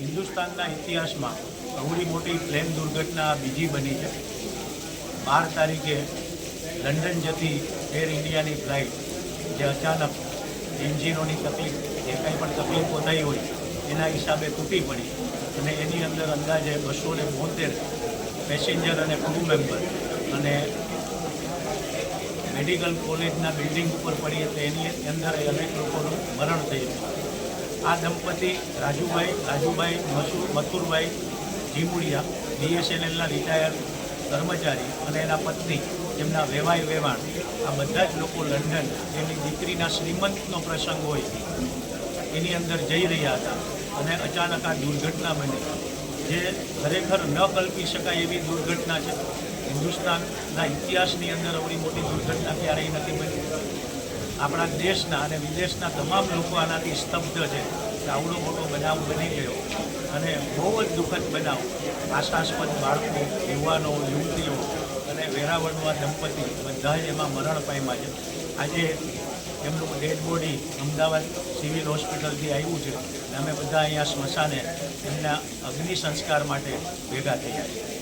હિન્દુસ્તાનના ઇતિહાસમાં અવળી મોટી પ્લેન દુર્ઘટના બીજી બની છે. બાર તારીખે લંડન જતી એર ઇન્ડિયાની ફ્લાઇટ, જે અચાનક એન્જિનોની તકલીફ, જે કંઈ પણ તકલીફો થઈ હોય, એના હિસાબે તૂટી પડી અને એની અંદર અંદાજે બસો ને બોતેર પેસેન્જર અને ક્રૂ મેમ્બર અને મેડિકલ કોલેજના બિલ્ડિંગ ઉપર પડી એટલે એની અંદર અનેક લોકોનું મરણ થયું. આ દંપતી રાજુભાઈ રાજુભાઈ મસુર મથુરભાઈ જીમુડિયા બીએસએનએલના રિટાયર કર્મચારી અને એના પત્ની, એમના વેવાય વેવાણ, આ બધા જ લોકો લંડન એમની દીકરીના શ્રીમંતનો પ્રસંગ હોય. એની અંદર જઈ રહ્યા હતા અને અચાનક આ દુર્ઘટના બની. જે ખરેખર ન કલ્પી શકાય એવી દુર્ઘટના છે. હિન્દુસ્તાનના ઇતિહાસની અંદર આવડી મોટી દુર્ઘટના ક્યારેય નથી બની. આપણા દેશના અને વિદેશના તમામ લોકો આનાથી સ્તબ્ધ છે કે આવડો મોટો બનાવ બની ગયો. અને બહુ જ દુઃખદ બનાવ. આશાસ્પદ બાળકો, યુવાનો, યુવતીઓ અને વેરાવળમાં દંપતી બધા જ એમાં મરણ પામ્યા છે. આજે એમનું ડેડ બોડી અમદાવાદ સિવિલ હોસ્પિટલથી આવ્યું છે. અને અમે બધા અહીંયા સ્મશાને એમના અગ્નિ સંસ્કાર માટે ભેગા થયા છીએ.